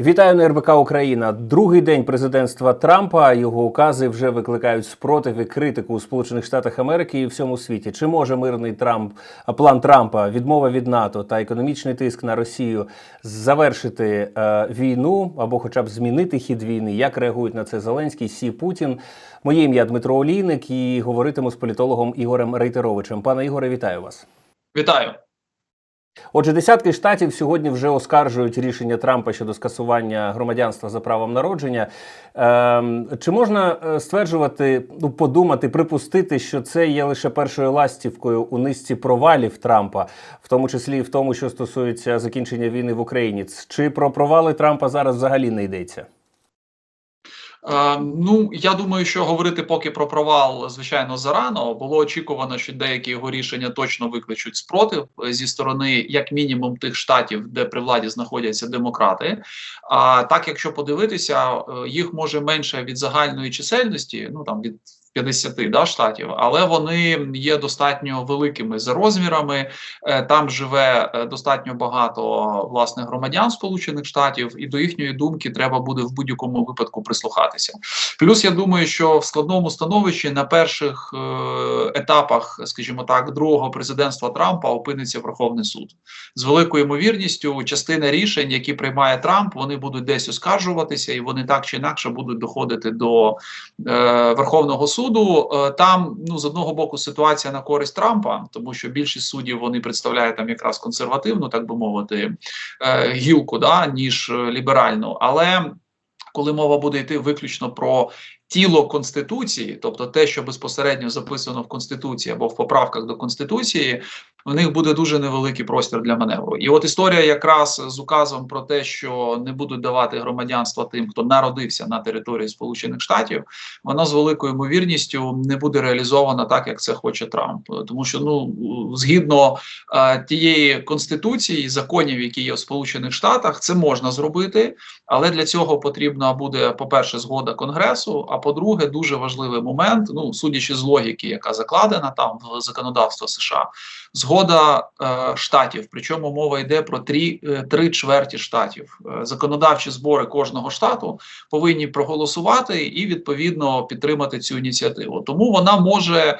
Вітаю на РБК Україна. Другий день президентства Трампа. Його укази вже викликають спротив і критику у Сполучених Штатах Америки і всьому світі. Чи може мирний Трамп план Трампа, відмова від НАТО та економічний тиск на Росію завершити е, війну або, хоча б змінити хід війни? Як реагують на це Зеленський, Сі Путін? Моє ім'я Дмитро Олійник і говоритиму з політологом Ігорем Рейтеровичем. Пане Ігоре, вітаю вас. Вітаю. Отже, десятки штатів сьогодні вже оскаржують рішення Трампа щодо скасування громадянства за правом народження. Ем, чи можна е, стверджувати, ну подумати, припустити, що це є лише першою ластівкою у низці провалів Трампа, в тому числі і в тому, що стосується закінчення війни в Україні? Чи про провали Трампа зараз взагалі не йдеться? Е, ну я думаю, що говорити поки про провал, звичайно, зарано було очікувано, що деякі його рішення точно викличуть спротив е, зі сторони, як мінімум, тих штатів, де при владі знаходяться демократи. А так, якщо подивитися, е, їх може менше від загальної чисельності, ну там від 50 да, штатів, але вони є достатньо великими за розмірами. Е, Там живе е, достатньо багато власне громадян Сполучених Штатів, і до їхньої думки треба буде в будь-якому випадку прислухатися. Плюс я думаю, що в складному становищі на перших е, етапах, скажімо так, другого президентства Трампа опиниться Верховний суд з великою ймовірністю. Частина рішень, які приймає Трамп, вони будуть десь оскаржуватися, і вони так чи інакше будуть доходити до е, Верховного суду. Е, там ну з одного боку ситуація на користь Трампа, тому що більшість суддів вони представляють там якраз консервативну, так би мовити, е, гілку, да ніж е, ліберальну, але коли мова буде йти виключно про тіло конституції, тобто те, що безпосередньо записано в конституції або в поправках до конституції, у них буде дуже невеликий простір для маневру. І от історія якраз з указом про те, що не будуть давати громадянства тим, хто народився на території Сполучених Штатів, вона з великою ймовірністю не буде реалізована так, як це хоче Трамп, тому що ну згідно е, тієї конституції законів, які є в Сполучених Штатах, це можна зробити, але для цього потрібна буде, по перше, згода конгресу. А по-друге, дуже важливий момент. Ну судячи з логіки, яка закладена там в законодавство США, згода е, штатів. Причому мова йде про три, е, три чверті штатів. Е, законодавчі збори кожного штату повинні проголосувати і відповідно підтримати цю ініціативу. Тому вона може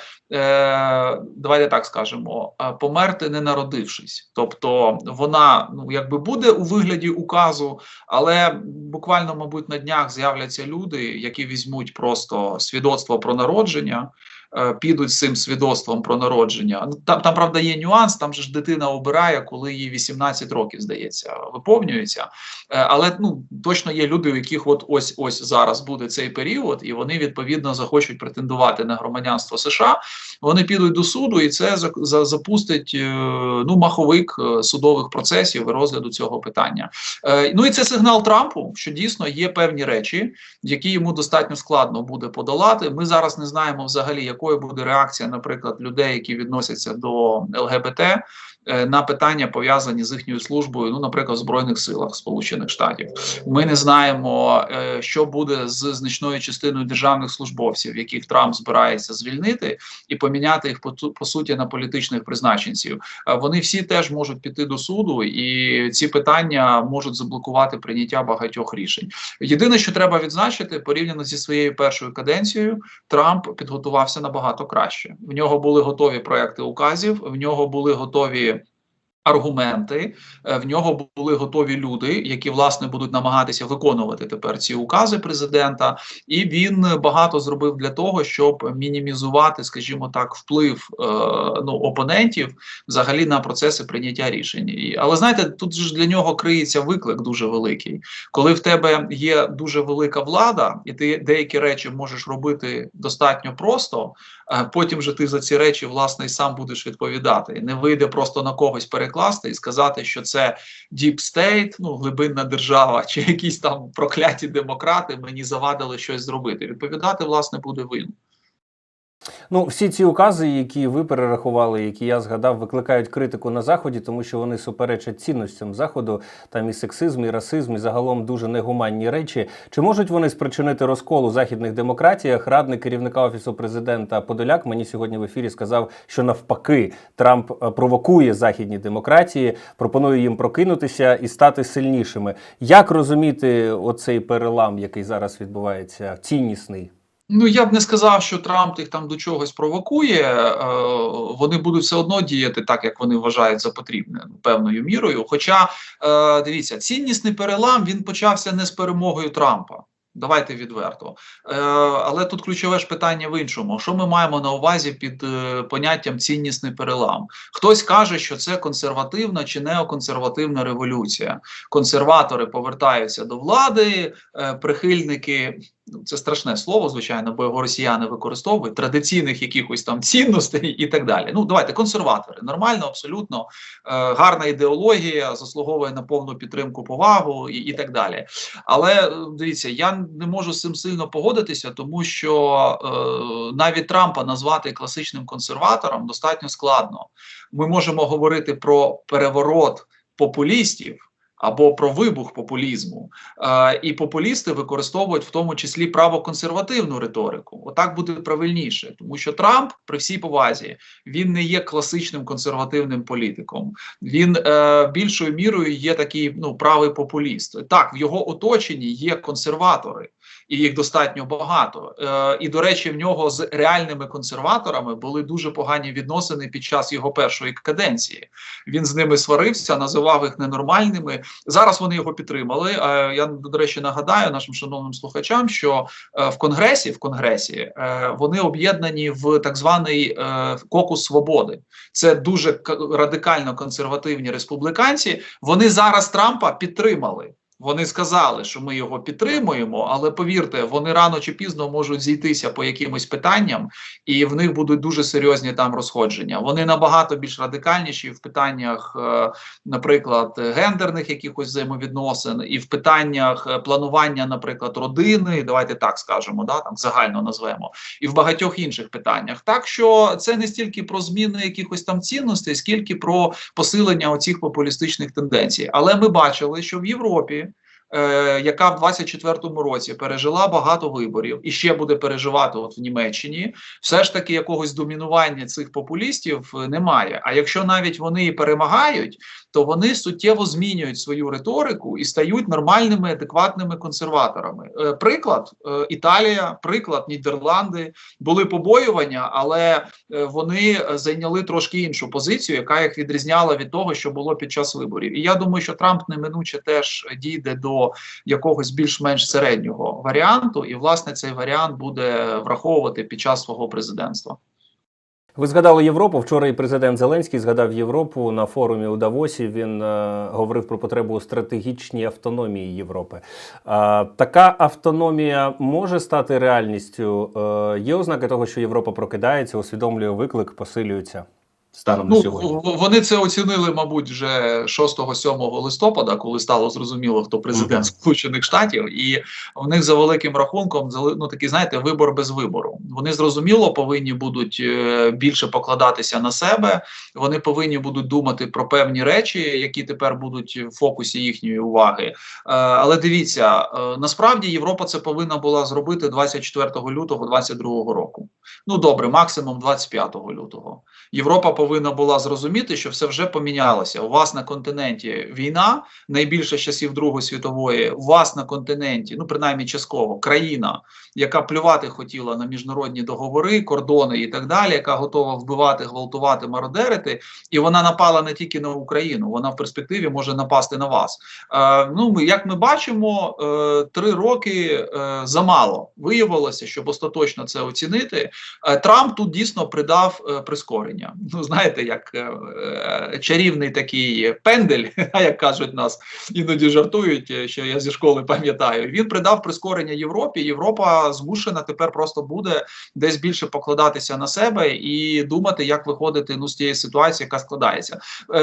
давайте так скажемо, померти не народившись. Тобто вона ну якби буде у вигляді указу, але буквально, мабуть, на днях з'являться люди, які візьмуть просто свідоцтво про народження. Е, Підуть з цим свідоцтвом про народження. Ну, Там, там правда, є нюанс. Там же ж дитина обирає, коли їй 18 років здається, виповнюється. Е, Але ну точно є люди, у яких от ось ось зараз буде цей період, і вони відповідно захочуть претендувати на громадянство США. Вони підуть до суду, і це за, за, запустить е, ну маховик судових процесів розгляду цього питання. Ну і це сигнал Трампу, що дійсно є певні речі, які йому достатньо складно буде подолати. Ми зараз не знаємо взагалі, якою буде реакція, наприклад, людей, які відносяться до ЛГБТ. Е, На питання пов'язані з їхньою службою, ну, наприклад, в збройних силах Сполучених Штатів, ми не знаємо, е, що буде з значною частиною державних службовців, яких Трамп збирається звільнити, і поміняти їх по, по суті на політичних призначенців. Е, Вони всі теж можуть піти до суду, і ці питання можуть заблокувати прийняття багатьох рішень. Єдине, що треба відзначити, порівняно зі своєю першою каденцією, Трамп підготувався набагато краще. В нього були готові проекти указів, в нього були готові. Аргументи е, в нього були готові люди, які власне будуть намагатися виконувати тепер ці укази президента, і він багато зробив для того, щоб мінімізувати, скажімо так, вплив е, ну опонентів взагалі на процеси прийняття рішень. Але знаєте, тут ж для нього криється виклик дуже великий, коли в тебе є дуже велика влада, і ти деякі речі можеш робити достатньо просто. е, Потім же ти за ці речі власне і сам будеш відповідати. Не вийде просто на когось перекласти і сказати, що це Deep State, ну глибинна держава, чи якісь там прокляті демократи мені завадили щось зробити. Відповідати власне буде він. Ну, всі ці укази, які ви перерахували, які я згадав, викликають критику на заході, тому що вони суперечать цінностям заходу. Там і сексизм, і расизм, і загалом дуже негуманні речі. Чи можуть вони спричинити розкол у західних демократіях? Радник керівника офісу президента Подоляк мені сьогодні в ефірі сказав, що навпаки Трамп е, провокує західні демократії, пропонує їм прокинутися і стати сильнішими. Як розуміти оцей перелам, який зараз відбувається, ціннісний? Ну я б не сказав, що Трамп їх там до чогось провокує. Е, вони будуть все одно діяти так, як вони вважають за потрібне певною мірою. Хоча е, дивіться, ціннісний перелам він почався не з перемогою Трампа. Давайте відверто. Е, але тут ключове ж питання в іншому: що ми маємо на увазі під поняттям ціннісний перелам? Хтось каже, що це консервативна чи неоконсервативна революція. Консерватори повертаються до влади, прихильники. Ну, Це страшне слово, звичайно, бо його росіяни використовують традиційних якихось там цінностей і так далі. Ну, давайте консерватори. Нормально, абсолютно е, гарна ідеологія, заслуговує на повну підтримку, повагу і, і так далі. Але е, дивіться, я не можу з цим сильно погодитися, тому що е, навіть Трампа назвати класичним консерватором достатньо складно. Ми можемо говорити про переворот популістів. Або про вибух популізму, е, і популісти використовують в тому числі правоконсервативну риторику. Отак буде правильніше, тому що Трамп, при всій повазі, він не є класичним консервативним політиком. Він е, більшою мірою є такий ну правий популіст. Так, в його оточенні є консерватори, і їх достатньо багато. Е, і до речі, в нього з реальними консерваторами були дуже погані відносини під час його першої каденції. Він з ними сварився, називав їх ненормальними. Зараз вони його підтримали. Е, я до речі нагадаю нашим шановним слухачам, що е, в конгресі в конгресі е, вони об'єднані в так званий е, кокус свободи. Це дуже радикально консервативні республіканці. Вони зараз Трампа підтримали. Вони сказали, що ми його підтримуємо, але повірте, вони рано чи пізно можуть зійтися по якимось питанням, і в них будуть дуже серйозні там розходження. Вони набагато більш радикальніші в питаннях, е, наприклад, гендерних якихось взаємовідносин, і в питаннях е, планування, наприклад, родини. Давайте так скажемо, да там загально назвемо, і в багатьох інших питаннях. Так що це не стільки про зміни якихось там цінностей, скільки про посилення оцих популістичних тенденцій. Але ми бачили, що в Європі е, яка в 24-му році пережила багато виборів і ще буде переживати от в Німеччині, все ж таки якогось домінування цих популістів е, немає. А якщо навіть вони і перемагають, то вони суттєво змінюють свою риторику і стають нормальними, адекватними консерваторами. Е, приклад Італія, приклад Нідерланди були побоювання, але вони зайняли трошки іншу позицію, яка їх відрізняла від того, що було під час виборів. І я думаю, що Трамп неминуче теж дійде до якогось більш-менш середнього варіанту, і власне цей варіант буде враховувати під час свого президентства. Ви згадали Європу. Вчора і президент Зеленський згадав Європу на форумі у Давосі. Він е, говорив про потребу стратегічній автономії Європи. Е, така автономія може стати реальністю. Е, є ознаки того, що Європа прокидається, усвідомлює виклик, посилюється станом на Ну, сьогодні. вони це оцінили, мабуть, вже 6-7 листопада, коли стало зрозуміло, хто президент Мгм. Сполучених Штатів, і в них за великим рахунком ну, такий, знаєте, вибор без вибору. Вони зрозуміло повинні будуть е, більше покладатися на себе. Вони повинні будуть думати про певні речі, які тепер будуть в фокусі їхньої уваги. Е, але дивіться, е, насправді Європа це повинна була зробити 24 лютого 2022 року. Ну добре, максимум 25 лютого. Європа повинна була зрозуміти, що все вже помінялося. У вас на континенті війна, найбільше часів Другої світової. У вас на континенті, ну принаймні частково, країна, яка плювати хотіла на міжнародні договори, кордони і так далі, яка готова вбивати, гвалтувати, мародерити, і вона напала не тільки на Україну, вона в перспективі може напасти на вас. Е, ну, ми, як ми бачимо, е, три роки е, замало виявилося, щоб остаточно це оцінити. Е, Трамп тут дійсно придав е, прискорення. Ну, знаєте, як е, е, чарівний такий пендель, як кажуть нас, іноді жартують, е, що я зі школи пам'ятаю. Він придав прискорення Європі. Європа змушена тепер просто буде десь більше покладатися на себе і думати, як виходити ну з тієї ситуації, яка складається.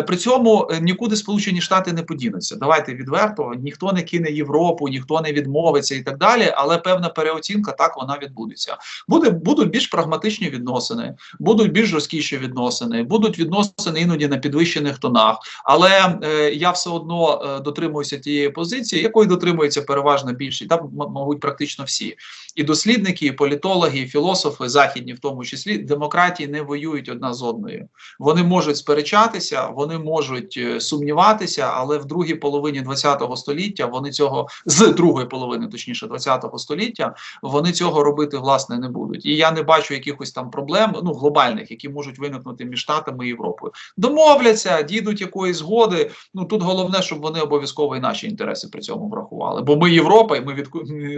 При цьому нікуди Сполучені Штати не подінуться. Давайте відверто, ніхто не кине Європу, ніхто не відмовиться і так далі. Але певна переоцінка так вона відбудеться. Буде будуть більш прагматичні відносини, будуть більш жорсткіші відносини, будуть відносини іноді на підвищених тонах. Але е, я все одно е, дотримуюся тієї позиції, якої дотримується переважна більшість, та мабуть, практично всі. І дослідники, і політологи, і філософи західні, в тому числі, демократії не воюють одна з одною. Вони можуть сперечатися, вони можуть е, сумніватися, але в другій половині ХХ століття вони цього з другої половини, точніше, ХХ століття, вони цього робити власне не будуть. І я не бачу якихось там проблем, ну глобальних, які можуть виникнути між штатами і Європою. Домовляться, дійдуть якоїсь згоди. Ну тут головне, щоб вони обов'язково і наші інтереси при цьому врахували. Бо ми Європа, і ми від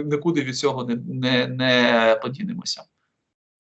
нікуди від цього не, не, не подінемося.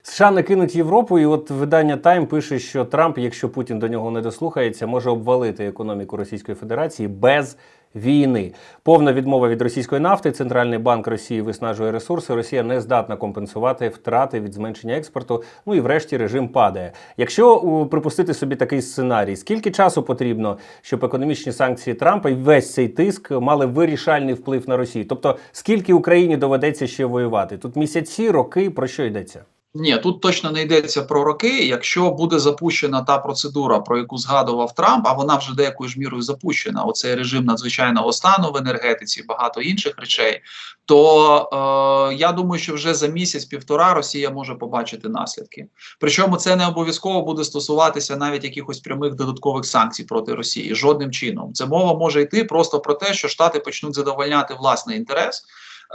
США не кинуть Європу, і от видання Тайм пише, що Трамп, якщо Путін до нього не дослухається, може обвалити економіку Російської Федерації без війни. Повна відмова від російської нафти. Центральний банк Росії виснажує ресурси. Росія не здатна компенсувати втрати від зменшення експорту. Ну і врешті режим падає. Якщо припустити собі такий сценарій, скільки часу потрібно, щоб економічні санкції Трампа і весь цей тиск мали вирішальний вплив на Росію? Тобто, скільки Україні доведеться ще воювати? Тут місяці, роки про що йдеться? Ні, тут точно не йдеться про роки. Якщо буде запущена та процедура, про яку згадував Трамп, а вона вже деякою ж мірою запущена. Оцей режим надзвичайного стану в енергетиці, багато інших речей. То е, я думаю, що вже за місяць-півтора Росія може побачити наслідки. Причому це не обов'язково буде стосуватися навіть якихось прямих додаткових санкцій проти Росії. Жодним чином. Це мова може йти просто про те, що Штати почнуть задовольняти власний інтерес.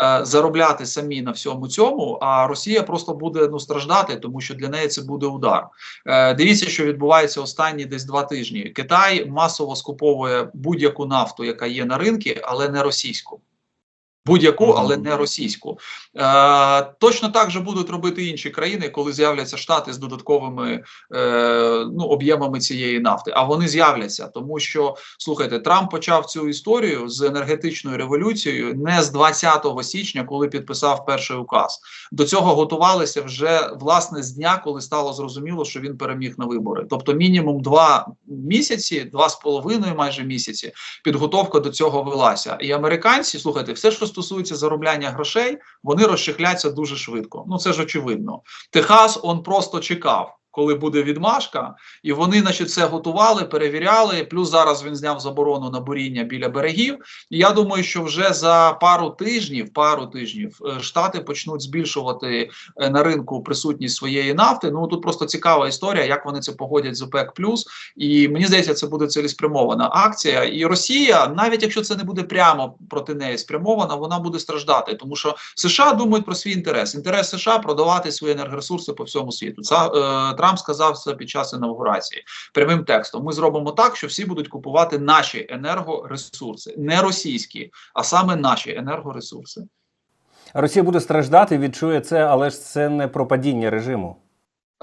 Е, Заробляти самі на всьому цьому, а Росія просто буде ну страждати, тому що для неї це буде удар. Е, дивіться, що відбувається останні десь два тижні. Китай масово скуповує будь-яку нафту, яка є на ринку, але не російську. Будь-яку, але не російську. Е, точно так же будуть робити інші країни, коли з'являться штати з додатковими е, ну, об'ємами цієї нафти. А вони з'являться, тому що слухайте, Трамп почав цю історію з енергетичною революцією не з 20 січня, коли підписав перший указ. До цього готувалися вже власне з дня, коли стало зрозуміло, що він переміг на вибори. Тобто, мінімум два місяці, два з половиною майже місяці, підготовка до цього велася. І американці, слухайте, все, що стосується заробляння грошей, вони розчехляться дуже швидко. Ну це ж очевидно. Техас он просто чекав. Коли буде відмашка, і вони, значить, це готували, перевіряли. Плюс зараз він зняв заборону на буріння біля берегів. І я думаю, що вже за пару тижнів, пару тижнів, е, штати почнуть збільшувати е, на ринку присутність своєї нафти. Ну тут просто цікава історія, як вони це погодять з ОПЕК+. І мені здається, це буде цілеспрямована акція. І Росія, навіть якщо це не буде прямо проти неї спрямована, вона буде страждати, тому що США думають про свій інтерес. Інтерес США продавати свої енергоресурси по всьому світу. Це е, Трамп сказав це під час інаугурації прямим текстом. Ми зробимо так, що всі будуть купувати наші енергоресурси, не російські, а саме наші енергоресурси. Росія буде страждати, відчує це, але ж це не про падіння режиму.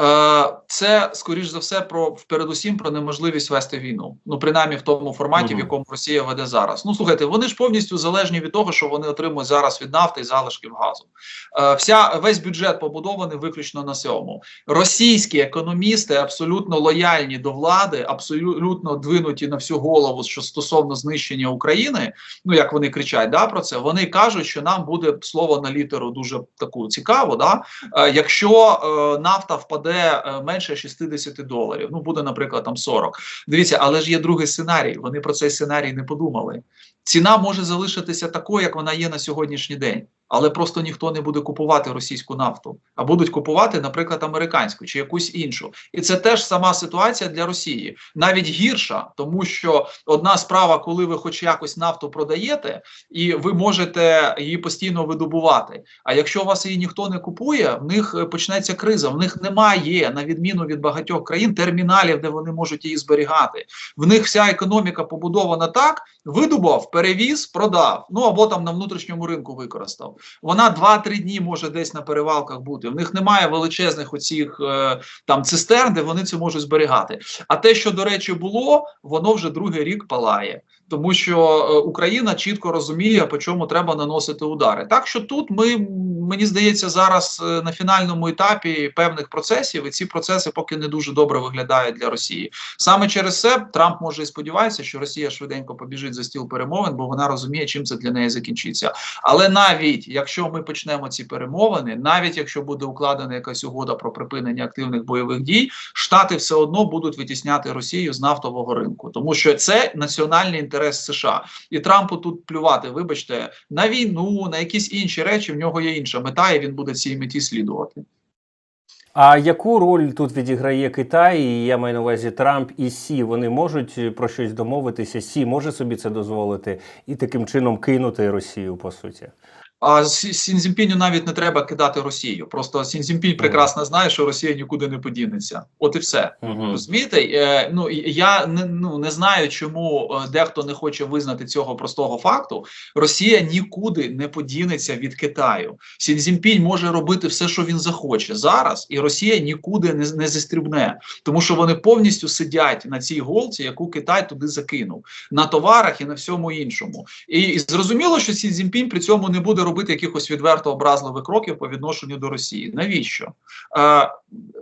Е, Це скоріш за все про передусім про неможливість вести війну. Ну принаймні в тому форматі, в якому Росія веде зараз. Ну слухайте, вони ж повністю залежні від того, що вони отримують зараз від нафти і залишків газу. Е, Вся весь бюджет побудований виключно на цьому. Російські економісти абсолютно лояльні до влади, абсолютно двинуті на всю голову, що стосовно знищення України. Ну як вони кричать да про це. Вони кажуть, що нам буде слово на літеру дуже таку цікаво. Да, Е, якщо е, нафта впаде е, менше 60 доларів, ну буде, наприклад, там 40. Дивіться, але ж є другий сценарій. Вони про цей сценарій не подумали. Ціна може залишитися такою, як вона є на сьогоднішній день, але просто ніхто не буде купувати російську нафту, а будуть купувати, наприклад, американську чи якусь іншу. І це теж сама ситуація для Росії, навіть гірша, тому що одна справа, коли ви хоч якось нафту продаєте, і ви можете її постійно видобувати. А якщо вас її ніхто не купує, в них е, почнеться криза. В них немає, на відміну від багатьох країн, терміналів, де вони можуть її зберігати. В них вся економіка побудована так: видобував, перевіз, продав. Ну або там на внутрішньому ринку використав. Вона 2-3 дні може десь на перевалках бути. В них немає величезних оцих е, там цистерн, де вони це можуть зберігати. А те, що до речі, було, воно вже другий рік палає тому що е, Україна чітко розуміє, по чому треба наносити удари. Так що тут ми мені здається зараз е, на фінальному етапі певних процесів, і ці процеси поки не дуже добре виглядають для Росії. Саме через це Трамп може і сподівається, що Росія швиденько побіжить за стіл перемовин, бо вона розуміє, чим це для неї закінчиться. Але навіть навіть якщо ми почнемо ці перемовини, навіть якщо буде укладена якась угода про припинення активних бойових дій, штати все одно будуть витісняти Росію з нафтового ринку, тому що це національний інтерес США, і Трампу тут плювати, вибачте, на війну, на якісь інші речі. В нього є інша мета, і він буде цій меті слідувати. А яку роль тут відіграє Китай? І я маю на увазі Трамп і Сі. Вони можуть про щось домовитися. Сі може собі це дозволити і таким чином кинути Росію по суті. А Сі- Сінзінпіню навіть не треба кидати Росію. Просто Сінзінпінь прекрасно знає, що Росія нікуди не подінеться. От і все. Розумієте, е, ну я не ну не знаю, чому е, дехто не хоче визнати цього простого факту. Росія нікуди не подінеться від Китаю. Сінзінпінь може робити все, що він захоче зараз, і Росія нікуди не, не зістрибне, тому що вони повністю сидять на цій голці, яку Китай туди закинув на товарах і на всьому іншому. І, і зрозуміло, що Сі Цзіньпінь при цьому не буде робити якихось відверто образливих кроків по відношенню до Росії. Навіщо? Е,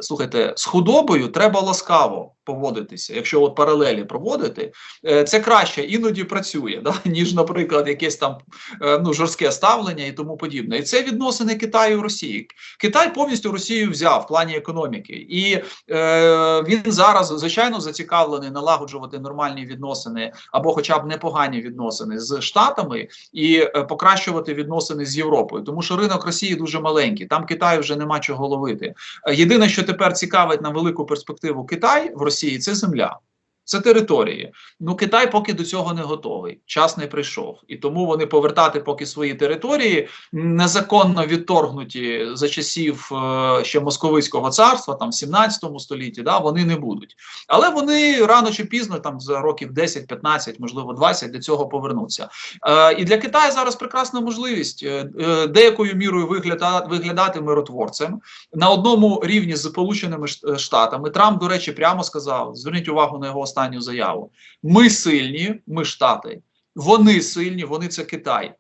слухайте, з худобою треба ласкаво поводитися. Якщо от паралелі проводити, е, це краще іноді працює, да? ніж, наприклад, якесь там е, ну, жорстке ставлення і тому подібне. І це відносини Китаю і Росії. Китай повністю Росію взяв в плані економіки, і е, він зараз звичайно зацікавлений налагоджувати нормальні відносини або, хоча б непогані відносини з Штатами і е, покращувати відносини з Європою, тому що ринок Росії дуже маленький. Там Китаю вже нема чого ловити. Єдине, що тепер цікавить на велику перспективу Китай в Росії, це земля. Це території. Ну Китай поки до цього не готовий. Час не прийшов, і тому вони повертати поки свої території незаконно відторгнуті за часів е, ще московицького царства, там в 17 столітті. Да, вони не будуть. Але вони рано чи пізно, там за років 10-15, можливо 20, до цього повернуться. Е, і для Китаю зараз прекрасна можливість е, е, деякою мірою вигляда, виглядати миротворцем на одному рівні з Сполученими Штатами. Трамп, до речі, прямо сказав: зверніть увагу на його останню заяву. Ми сильні, ми штати, вони сильні, вони це Китай.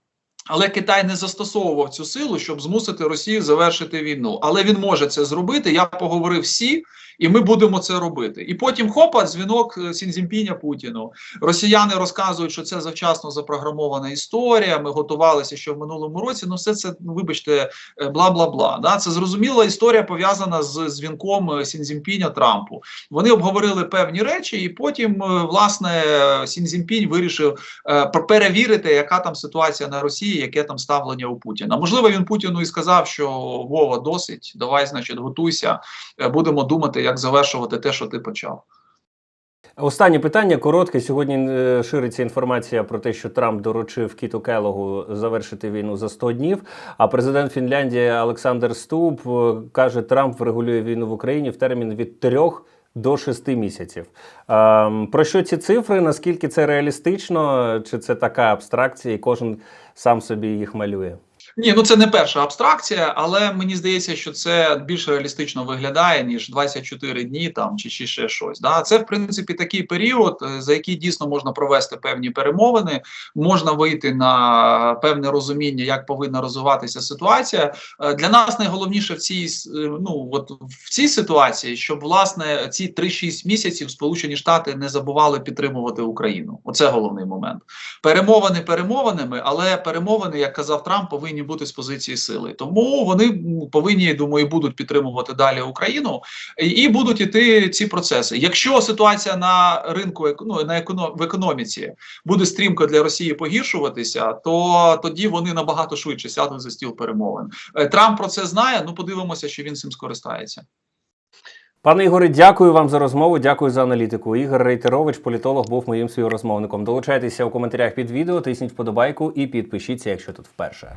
Але Китай не застосовував цю силу, щоб змусити Росію завершити війну. Але він може це зробити. Я поговорив всі, і ми будемо це робити. І потім хопа, дзвінок е, Сінзімпіня Путіну. Росіяни розказують, що це завчасно запрограмована історія. Ми готувалися ще в минулому році. Ну, все це, ну вибачте, е, бла бла бла. Да? Це зрозуміла історія пов'язана з дзвінком е, Сінзімпіня Трампу. Вони обговорили певні речі, і потім, власне, Сінзімпінь вирішив перевірити, яка там ситуація на Росії, яке там ставлення у Путіна. Можливо, він Путіну і сказав, що Вова, досить, давай, значить, готуйся, будемо думати, як завершувати те, що ти почав. Останнє питання коротке. Сьогодні е, шириться інформація про те, що Трамп доручив Кіту Келогу завершити війну за 100 днів. А президент Фінляндії Олександр Ступ е, каже, Трамп врегулює війну в Україні в термін від 3 до 6 місяців. Ем, про що ці цифри? Наскільки це реалістично? Чи це така абстракція, і кожен сам собі їх малює? Ні, ну це не перша абстракція, але мені здається, що це більш реалістично виглядає ніж 24 дні там чи, чи ще щось. Да, це в принципі такий період, е, за який дійсно можна провести певні перемовини, можна вийти на певне розуміння, як повинна розвиватися ситуація. Е, Для нас найголовніше в цій е, ну от в цій ситуації, щоб власне ці 3-6 місяців Сполучені Штати не забували підтримувати Україну. Оце головний момент. Перемовини перемовинами, але перемовини, як казав Трамп, повинні бути з позиції сили. Тому вони повинні, думаю, будуть підтримувати далі Україну і, будуть іти ці процеси. Якщо ситуація на ринку ну, на економ, в економіці буде стрімко для Росії погіршуватися, то тоді вони набагато швидше сядуть за стіл перемовин. Е, Трамп про це знає. Ну подивимося, що він цим скористається. Пане Ігоре, дякую вам за розмову. Дякую за аналітику. Ігор Рейтерович, політолог, був моїм співрозмовником. Долучайтеся у коментарях під відео, тисніть вподобайку і підпишіться, якщо тут вперше.